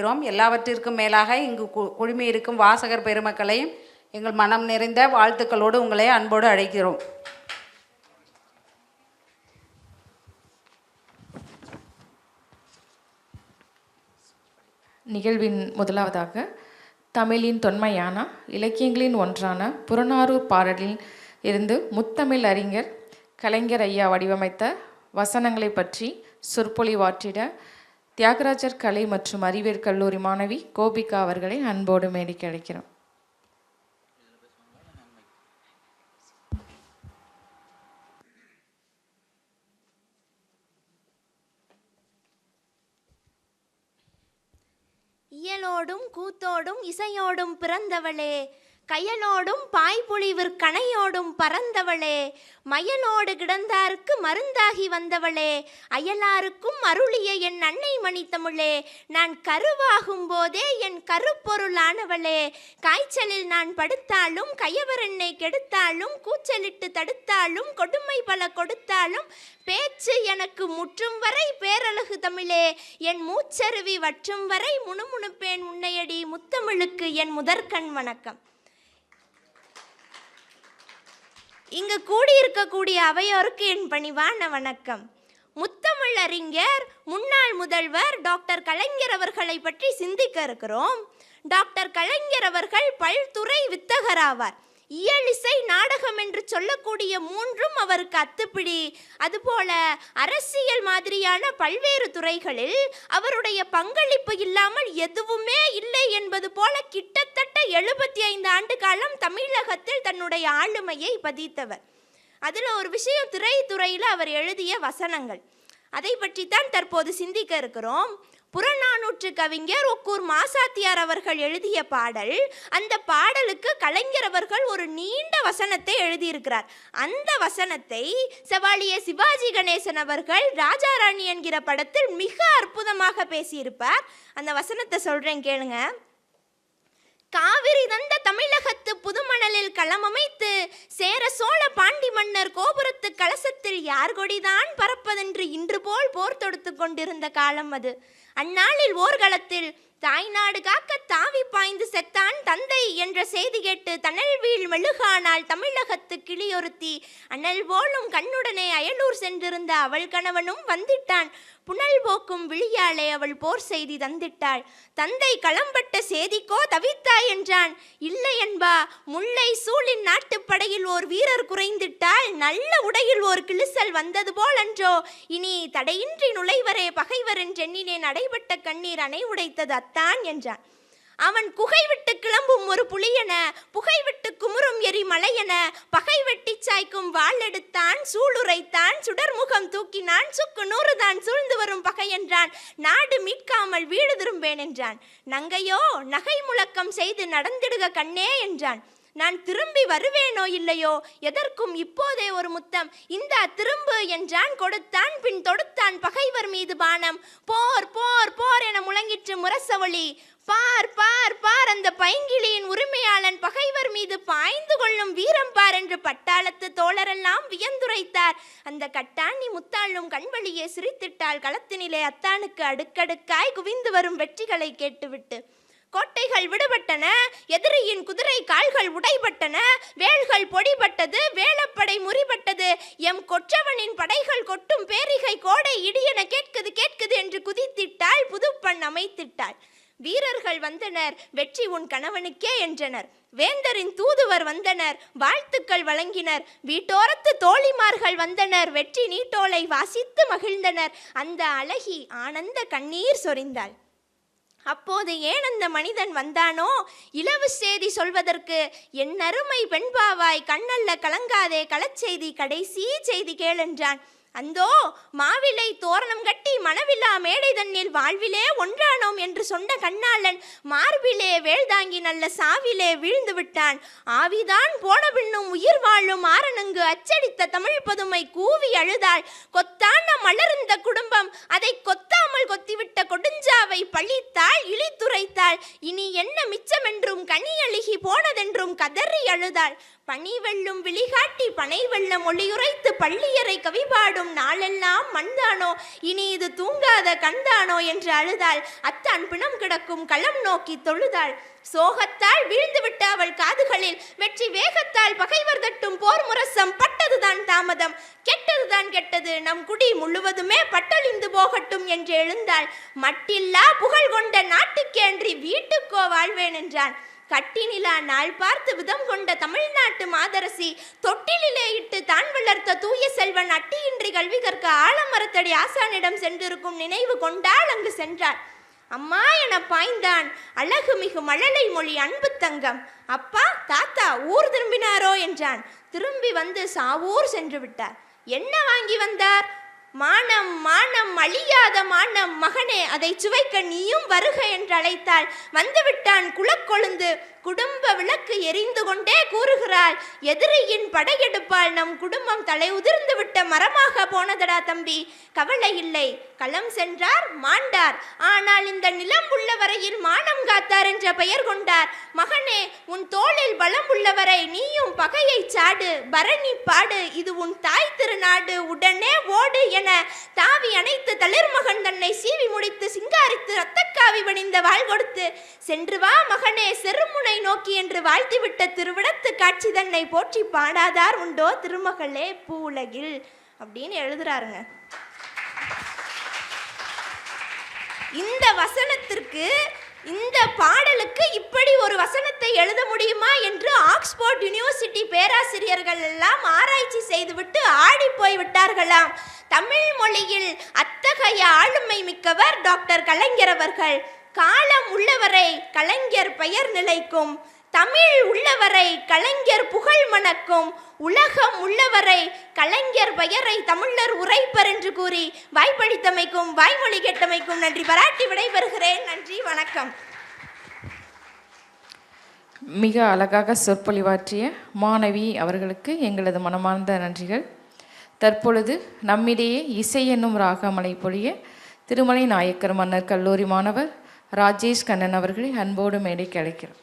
சமர்ப்பிக்கிறோம் எல்லாவற்றிற்கும் மேலாக இங்கு கு- குழுமி இருக்கும் வாசகர் பெருமக்களையும் எங்கள் மனம் நிறைந்த வாழ்த்துக்களோடு உங்களை அன்போடு அழைக்கிறோம். நிகழ்வின் முதலாவதாக தமிழின் தொன்மையான இலக்கியங்களின் ஒன்றான புறநானூறு பாடலில் இருந்து முத்தமிழ் அறிஞர் கலைஞர் ஐயா வடிவமைத்த வசனங்களை பற்றி சொற்பொழிவாற்றிட தியாகராஜர் கலை மற்றும் அறிவியல் கல்லூரி மாணவி கோபிகா அவர்களை அன்போடு மேடைக்கு அழைக்கிறோம். இயலோடும் கூத்தோடும் இசையோடும் பிறந்தவளே கயலோடும் பாய்பொழிவிற் கணையோடும் பறந்தவளே மயனோடு கிடந்தார்க்கு மருந்தாகி வந்தவளே அயலாருக்கும் அருளிய என் அன்னை மணித்தமிழே நான் கருவாகும் போதே என் கருப்பொருளானவளே காய்ச்சலில் நான் படுத்தாலும் கயவர் என்னை கெடுத்தாலும் கூச்சலிட்டு தடுத்தாலும் கொடுமை பல கொடுத்தாலும் பேச்சு எனக்கு முற்றும் வரை பேரழகு தமிழே என் மூச்சருவி வற்றும் வரை முணுமுணுப்பேன் உன்னையடி முத்தமிழுக்கு என் முதற்கண் வணக்கம். இங்கு கூடியிருக்கக்கூடிய அவையோருக்கு என் பணிவான வணக்கம். முத்தமிழ் அறிஞர் முன்னாள் முதல்வர் டாக்டர் கலைஞர் அவர்களை பற்றி சிந்திக்க இருக்கிறோம். டாக்டர் கலைஞர் அவர்கள் பல்துறை வித்தகராவார். இயலிசை நாடகம் என்று சொல்லக்கூடிய மூன்றும் அவருக்கு அத்துப்பிடி. அதுபோல அரசியல் மாதிரியான பல்வேறு துறைகளில் அவருடைய பங்களிப்பு இல்லாமல் எதுவுமே இல்லை என்பது போல கிட்டத்தட்ட எழுபத்தி ஐந்து ஆண்டு காலம் தமிழகத்தில் தன்னுடைய ஆளுமையை பதித்தவர். அதில் ஒரு விஷயம் திரைத்துறையில் அவர் எழுதிய வசனங்கள். அதை பற்றி தான் தற்போது சிந்திக்க இருக்கிறோம். புறநானூற்று கவிஞர் ஒக்கூர் மாசாத்தியார் அவர்கள் எழுதிய பாடல் அந்த பாடலுக்கு கலைஞர் அவர்கள் ஒரு நீண்ட வசனத்தை எழுதியிருக்கிறார். அந்த வசனத்தை செவாலிய சிவாஜி கணேசன் அவர்கள் ராஜாராணி என்கிற படத்தில் மிக அற்புதமாக பேசியிருப்பார். அந்த வசனத்தை சொல்றேன் கேளுங்க. காவிரி தந்த தமிழகத்து புதுமணலில் களமமைத்து சேர சோழ பாண்டி மன்னர் கோபுரத்து கலசத்தில் யார் கொடிதான் பறப்பதென்று இன்று போல் போர் தொடுத்து கொண்டிருந்த காலம் அது. அந்நாளில் ஓர்களத்தில் தாய்நாடு காக்க தாவி பாய்ந்து செத்தான் தந்தை என்ற செய்தி கேட்டு தணல் வீழ் மெழுகானால் தமிழகத்து கிளியொருத்தி. அனல் போலும் கண்ணுடனே அயலூர் சென்றிருந்த அவள் கணவனும் வந்திட்டான். புனல் போக்கும் விழியாலே அவள் போர் செய்தி தந்திட்டாள். தந்தை களம்பட்ட சேதிக்கோ தவித்தாய் என்றான். இல்லை என்பா முல்லை சூழின் நாட்டுப்படையில் ஓர் வீரர் குறைந்திட்டால் நல்ல உடையில் ஓர் கிழிசல் வந்தது போலன்றோ இனி தடையின்றி நுழைவரே பகைவர் என்றெண்ணினேன் அடைபட்ட கண்ணீர் அணை உடைத்தது அத்தான் என்றான். அவன் குகை விட்டு கிளம்பும் ஒரு புலியென புகை விட்டு குமுறும் எரி மலையென பகை வெட்டி சாய்க்கும் வாள் எடுத்தான் சூளுரைத்தான் சுடர்முகம் தூக்கினான் சுக்கு நூறுதான் சூழ்ந்து வரும் பகை என்றான் நாடு மீட்காமல் வீடு திரும்பேன் என்றான். நங்கையோ நகை முழக்கம் செய்து நடந்திடுக கண்ணே என்றான். நான் திரும்பி வருவேனோ இல்லையோ எதற்கும் இப்போதே ஒரு முத்தம். இந்த திரும்பு என்றான் கொடுத்தான் பின் தொடுத்தான் பகைவர் மீது பானம். போர் போர் போர் என முழங்கிற்று முரசவழி பார் பார் பார் அந்த பைங்கிளியின் உரிமையாளன் பகைவர் மீது பாய்ந்து கொள்ளும் வீரம் பார் என்று பட்டாளத்து தோழரெல்லாம் வியந்துரைத்தார். அந்த கட்டாணி முத்தாளும் கண்வழியே சிரித்திட்டாள். களத்தினிலே அத்தானுக்கு அடுக்கடுக்காய் குவிந்து வரும் வெற்றிகளை கேட்டுவிட்டு கோட்டைகள் விடுபட்டன எதிரியின் குதிரை கால்கள் உடைபட்டன வேல்கள் பொடிபட்டது வேலப்படை முறிபட்டது எம் கொற்றவனின் படைகள் கொட்டும் பேரிகை கோடை இடியென கேட்குது கேட்குது என்று குதித்திட்டாள் புதுப்பண் அமைத்திட்டாள். வீரர்கள் வந்தனர் வெற்றி உன் கணவனுக்கே என்றனர். வேந்தரின் தூதுவர் வந்தனர் வாழ்த்துக்கள் வழங்கினர். வீட்டோரத்து தோழிமார்கள் வந்தனர் வெற்றி நீட்டோலை வாசித்து மகிழ்ந்தனர். அந்த அழகி ஆனந்த கண்ணீர் சொரிந்தாள். அப்போது ஏன் அந்த மனிதன் வந்தானோ? இலவு செய்தி சொல்வதற்கு என் அருமை பெண்பாவாய் கண்ணல்ல கலங்காதே களச்செய்தி கடைசி செய்தி கேளென்றான் அந்தோ மாவிலை தோரணம் கட்டி மணவில்லா மேடை தன்னில் வாழ்விலே ஒன்றானோம் என்று சொன்ன கண்ணாளன் மார்பிலே வேள்தாங்கி நல்ல சாவிலே வீழ்ந்து விட்டான். ஆவிதான் போன பின்னும் உயிர் வாழும் ஆரணங்கு அச்சடித்த தமிழ் பதுமை கூவி அழுதாள். கொத்தான மலர்ந்த குடும்பம் அதை கொத்தாமல் கொத்திவிட்ட கொடுஞ்சாவை பழித்தாள் இழித்துரைத்தாள். இனி என்ன மிச்சமென்றும் கனி அழுகி போனதென்றும் கதறி அழுதாள். பனி வெல்லும் விழிகாட்டி பனை வெள்ளம் ஒளியுரைத்து பள்ளியறை கவிபாடும் நாளெல்லாம் மண்தானோ இனி இது தூங்காத கண்தானோ என்று அழுதாள். அத்தான் பிணம் கிடக்கும் களம் நோக்கி தொழுதாள். சோகத்தால் வீழ்ந்துவிட்ட அவள் காதுகளில் வெற்றி வேகத்தால் பகைவர் தட்டும் போர் முரசம் பட்டதுதான் தாமதம். கெட்டதுதான் கெட்டது. நம் குடி முழுவதுமே பட்டழிந்து போகட்டும் என்று எழுந்தாள். மட்டில்லா புகழ் கொண்ட நாட்டுக்கேன்றி வீட்டுக்கோ வாழ்வேன் என்றான். கட்டி நிலா நாள் பார்த்து விதம் கொண்ட தமிழ்நாட்டு மாதரசி தொட்டிலிலே இட்டு தான் வளர்த்த தூய செல்வன் அட்டியின்றி கல்வி கற்க ஆலமரத்தடி ஆசானிடம் சென்றிருக்கும் நினைவு கொண்டால் அங்கு சென்றார் அம்மா என பாய்ந்தான். அழகு மிகு மழலை மொழி அன்பு தங்கம். அப்பா தாத்தா ஊர் திரும்பினாரோ என்றான். திரும்பி வந்து சாவூர் சென்று விட்டார். என்ன வாங்கி வந்தார்? மானம் மானம் அழியாத மானம் மகனே அதை சுவைக்க நீயும் வருக என்று அழைத்தாள். வந்துவிட்டான் குலக்கொழுந்து. குடும்ப விளக்கு எரிந்து கொண்டே கூறுகிறாள். எதிரியின் படையெடுப்பால் நம் குடும்பம் தலை உதிர்ந்து விட்ட மரமாக போனதடா தம்பி. கவலை இல்லை. களம் சென்றார் மாண்டார். ஆனால் இந்த நிலம் உள்ள வரையில் மானம் காத்தார் என்ற பெயர் கொண்டார். மகனே உன் தோளில் பலம் உள்ளவரை நீயும் பகையை சாடு. பரணி பாடு இது உன் தாய் திருநாடு. உடனே ஓடு என தாவி அணைத்து தளிர்மகன் தன்னை சீவி முடித்து சிங்காரித்து ரத்தக்காவி வணிந்த வாழ் கொடுத்து சென்று வா மகனே செருமுனை நோக்கி என்று வாழ்த்திவிட்ட திருவிடத்து காட்சி தன்னை போற்றி பாடாதார் உண்டோ திருமகளே பூவுலகில்? அப்படின்னு எழுதுறாருங்க. இந்த வசனத்திற்கு இந்த பாடலுக்கு இப்படி ஒரு வசனத்தை எழுத முடியுமா என்று ஆக்ஸ்போர்ட் யூனிவர்சிட்டி பேராசிரியர்கள் எல்லாம் ஆராய்ச்சி செய்துவிட்டு ஆடி போய் விட்டார்களாம் தமிழ் மொழியில் அத்தகைய ஆளுமை மிக்கவர் டாக்டர் கலைஞர் அவர்கள். காலம் உள்ளவரை கலைஞர் பெயர் நிலைக்கும் தமிழ் உள்ளவரை கலைஞர் புகழ் மணக்கும் உலகம் உள்ளவரை கலைஞர் பெயரை தமிழர் உரைப்பர் என்று கூறி வாய்ப்பளித்தமைக்கும் வாய்மொழி கேட்டமைக்கும் நன்றி. பாராட்டி விடைபெறுகிறேன். நன்றி. வணக்கம். மிக அழகாக சொற்பொழிவாற்றிய மாணவி அவர்களுக்கு எங்களது மனமார்ந்த நன்றிகள். தற்பொழுது நம்மிடையே இசை என்னும் ராகமலை பொழிய திருமலை நாயக்கர் மன்னர் கல்லூரி மாணவர் ராஜேஷ் கண்ணன் அவர்களை அன்போடு மேடை அழைக்கிறோம்.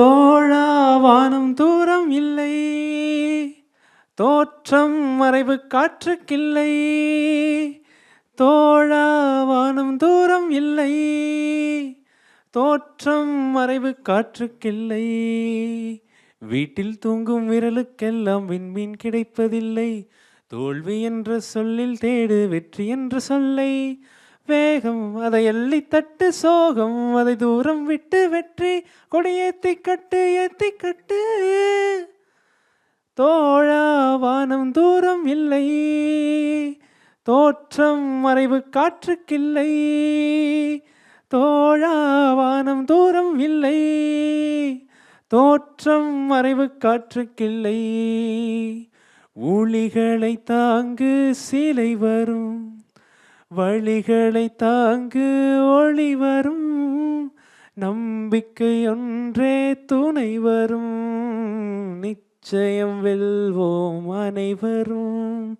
தோழா வானம் தூரம் இல்லை. தோற்றம் மறைவு காற்றுக்கில்லை. தோழா வானம் தூரம் இல்லை. தோற்றம் மறைவு காற்றுக்கில்லை. வீட்டில் தூங்கும் விரலுக்கெல்லாம் விண்மீன் கிடைப்பதில்லை. தோல்வி என்ற சொல்லில் தேடு வெற்றி என்ற சொல்லை வேகம் அதை எள்ளி தட்டு சோகம் அதை தூரம் விட்டு வெற்றி கொடியேத்தி கட்டு ஏத்தி கட்டு. தோழா வானம் தூரம் இல்லை தோற்றம் மறைவு காற்றுக்கில்லை. தோழா வானம் தூரம் இல்லை தோற்றம் மறைவு காற்றுக்கில்லை. ஊழிகளை தாங்கு சிலை வரும். வழிகளை தாங்கு ஒளி வரும் நம்பிக்கை ஒன்றே துணை வரும். நிச்சயம் வெல்வோம் அனைவரும்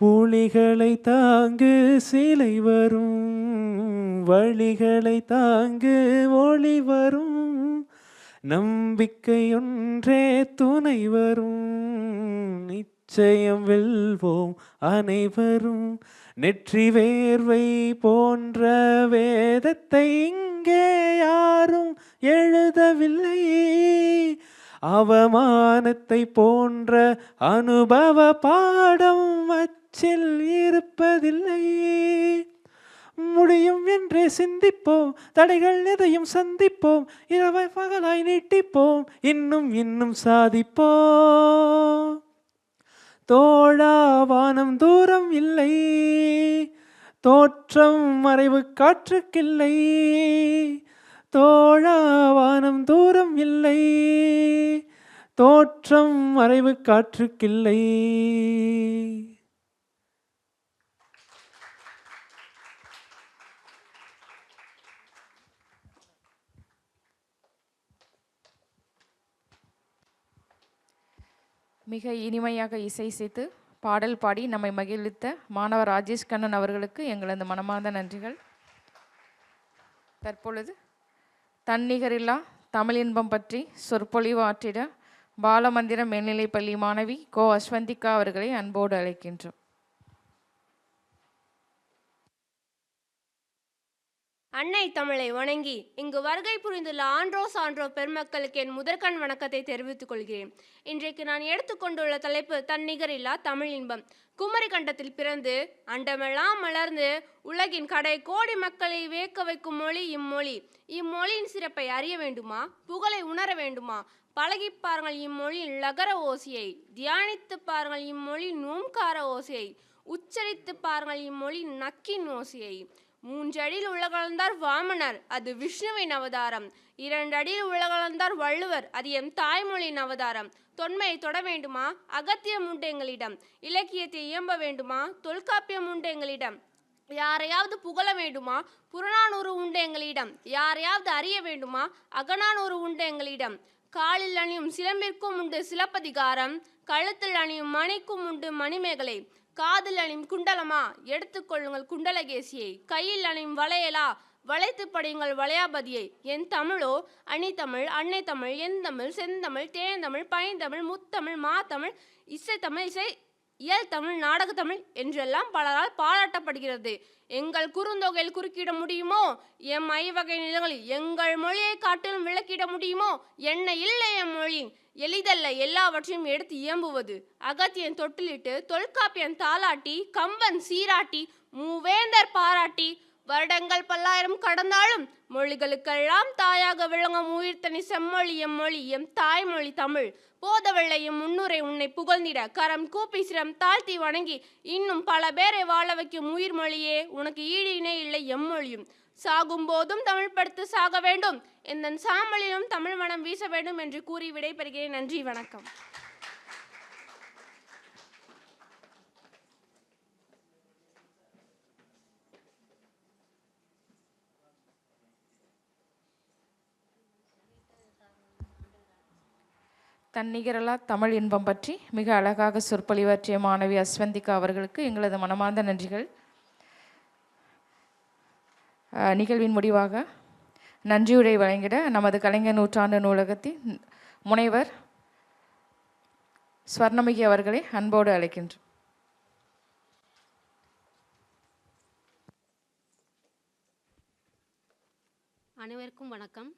ஊழிகளை தாங்கு சிலை வரும். வழிகளை தாங்கு ஒளி வரும் நம்பிக்கை ஒன்றே துணை வரும். நிச்சயம் வெல்வோம் அனைவரும். நெற்றி வேர்வை போன்ற வேதத்தை இங்கே யாரும் எழுதவில்லை. அவமானத்தை போன்ற அனுபவ பாடம் அச்சில் இருப்பதில்லை. முடியும் என்றே சிந்திப்போம் தடைகள் எதையும் சந்திப்போம் இரவை பகலாய் நீட்டிப்போம் இன்னும் இன்னும் சாதிப்போம். தோழா வானம் தூரம் இல்லை. தோற்றம் மறைவு காற்றுக்கில்லை. தோழா வானம் தூரம் இல்லை. தோற்றம் மறைவு காற்றுக்கில்லை. மிக இனிமையாக இசை செய்து பாடல் பாடி நம்மை மகிழ்வித்த மாணவர் ராஜேஷ் கண்ணன் அவர்களுக்கு எங்களது மனமார்ந்த நன்றிகள். தற்பொழுது தன்னிகரில்லா தமிழ் இன்பம் பற்றி சொற்பொழிவு ஆற்றிட பாலமந்திர மேல்நிலைப்பள்ளி மாணவி கோ அஸ்வந்திகா அவர்களை அன்போடு அழைக்கின்றோம். அன்னை தமிழை வணங்கி இங்கு வருகை புரிந்துள்ள ஆன்றோ சான்றோ பெருமக்களுக்கு என் முதற்கண் வணக்கத்தை தெரிவித்துக் கொள்கிறேன். இன்றைக்கு நான் எடுத்துக்கொண்டுள்ள தலைப்பு தன்னிகரில்லா தமிழ் இன்பம். குமரி கண்டத்தில் பிறந்து அண்டமெல்லாம் மலர்ந்து உலகின் கடை கோடி மக்களை வேக்க வைக்கும் மொழி இம்மொழி. இம்மொழியின் சிறப்பை அறிய வேண்டுமா? புகழை உணர வேண்டுமா? பழகிப் பாருங்கள் இம்மொழியின் லகர ஓசையை. தியானித்து பாருங்கள் இம்மொழி நூம்கார ஓசையை. உச்சரித்து பாருங்கள் இம்மொழி நக்கின் ஓசையை. மூன்றடியில் உலகளந்தார் வாமனர் அது விஷ்ணுவின் அவதாரம். இரண்டு அடியில் உலகளந்தார் வள்ளுவர் அது எம் தாய்மொழியின் அவதாரம். தொன்மையை தொட வேண்டுமா? அகத்தியம் உண்டு எங்களிடம் இலக்கியத்தை இயம்ப வேண்டுமா? தொல்காப்பியம் உண்டு எங்களிடம் யாரையாவது புகழ வேண்டுமா? புறநானூறு உண்டு எங்களிடம் யாரையாவது அறிய வேண்டுமா? அகநானூறு உண்டு எங்களிடம் காலில் அணியும் சிலம்பிற்கும் உண்டு சிலப்பதிகாரம். கழுத்தில் அணியும் மணிக்கும் உண்டு மணிமேகலை. காதில் அணியும் குண்டலமா? எடுத்துக்கொள்ளுங்கள் குண்டலகேசியை. கையில் அணியும் வளையலா? வளைத்து படியுங்கள் வளையாபதியை. என் தமிழோ அணித்தமிழ் அன்னை தமிழ் என் தமிழ் செந்தமிழ் தேந்தமிழ் பைந்தமிழ் முத்தமிழ் மாத்தமிழ் இசைத்தமிழ் இசை இயல் தமிழ் நாடகத்தமிழ் என்றெல்லாம் பலரால் பாராட்டப்படுகிறது. எங்கள் குறுந்தொகையில் குறுக்கிட முடியுமோ? எம் ஐவகை நிலங்களில் எங்கள் மொழியை காட்டிலும் விளக்கிட முடியுமோ? என்ன இல்லை எம் மொழி? எளிதல்ல எல்லாவற்றையும் எடுத்து இயம்புவது. அகத்தியன் தொட்டிலிட்டு தொல்காப்பியன் தாலாட்டி கம்பன் சீராட்டி மூவேந்தர் பாராட்டி வருடங்கள் பல்லாயிரம் கடந்தாலும் மொழிகளுக்கெல்லாம் தாயாக விளங்கும் உயிர்த்தனி செம்மொழி எம் மொழி எம் தாய்மொழி தமிழ். போதவள்ளை எம் முன்னுரை உன்னை புகழ்ந்திட கரம் கூப்பி சிரம் தாழ்த்தி வணங்கி இன்னும் பல பேரை வாழ வைக்கும் உயிர் மொழியே உனக்கு ஈடு இணை இல்லை எம்மொழியும் சாகும் போதும் தமிழ் படுத்து சாக வேண்டும். எந்த சாம்பலிலும் தமிழ் மனம் வீச வேண்டும் என்று கூறி விடைபெறுகிறேன். நன்றி வணக்கம். தன்னிகரலா தமிழ் இன்பம் பற்றி மிக அழகாக சொற்பொழிவாற்றிய மாணவி அஸ்வந்திகா அவர்களுக்கு எங்களது மனமார்ந்த நன்றிகள். நிகழ்வின் முடிவாக நன்றியுரை வழங்கிட நமது கலைஞர் நூற்றாண்டு நூலகத்தின் முனைவர் ஸ்வர்ணமிகி அவர்களை அன்போடு அழைக்கின்றோம். அனைவருக்கும் வணக்கம்.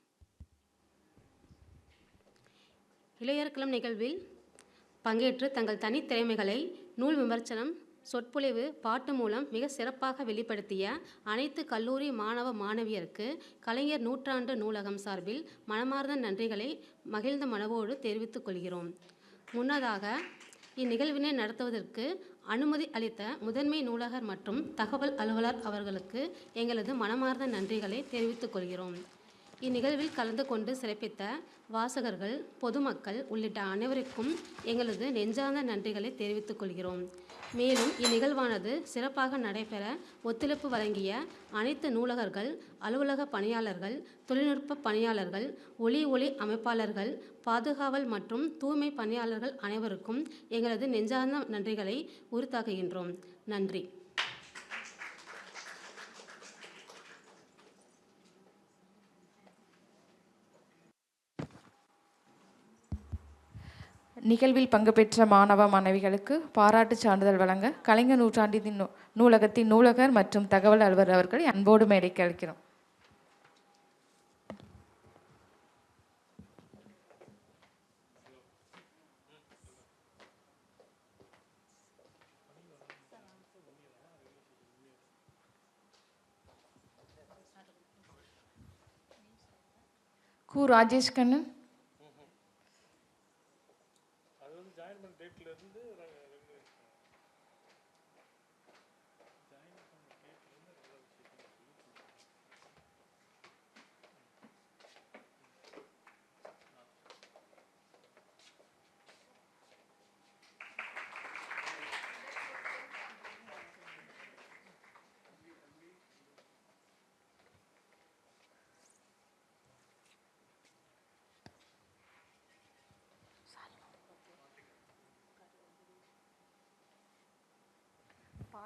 இளையர்குளம் நிகழ்வில் பங்கேற்று தங்கள் தனித்திறமைகளை நூல் விமர்சனம் சொற்பொழிவு பாட்டு மூலம் மிக சிறப்பாக வெளிப்படுத்திய அனைத்து கல்லூரி மாணவ மாணவியருக்கு கலைஞர் நூற்றாண்டு நூலகம் சார்பில் மனமார்ந்த நன்றிகளை மகிழ்ந்த மனவோடு தெரிவித்துக் கொள்கிறோம். முன்னதாக இந்நிகழ்வினை நடத்துவதற்கு அனுமதி அளித்த முதன்மை நூலகர் மற்றும் தகவல் அலுவலர் அவர்களுக்கு எங்களது மனமார்ந்த நன்றிகளை தெரிவித்துக் கொள்கிறோம். இந்நிகழ்வில் கலந்து கொண்டு சிறப்பித்த வாசகர்கள் பொதுமக்கள் உள்ளிட்ட அனைவருக்கும் எங்களது நெஞ்சார்ந்த நன்றிகளை தெரிவித்துக் கொள்கிறோம். மேலும் இந்நிகழ்வானது சிறப்பாக நடைபெற ஒத்துழைப்பு வழங்கிய அனைத்து நூலகர்கள் அலுவலக பணியாளர்கள் தொழில்நுட்ப பணியாளர்கள் ஒளி ஒளி அமைப்பாளர்கள் பாதுகாவல் மற்றும் தூய்மை பணியாளர்கள் அனைவருக்கும் எங்களது நெஞ்சார்ந்த நன்றிகளை உறுத்தாக்குகின்றோம் நன்றி. நிகழ்வில் பங்கு பெற்ற மாணவ மாணவிகளுக்கு பாராட்டு சான்றிதழ் வழங்க கலைஞர் நூற்றாண்டின் நூ- நூலகத்தின் நூலகர் மற்றும் தகவல் அலுவலர் அவர்களை அன்போடு மேடைக்கு அழைக்கிறோம் கு ராஜேஷ் கண்ணன் வந்து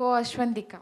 கோ அஸ்வந்திகா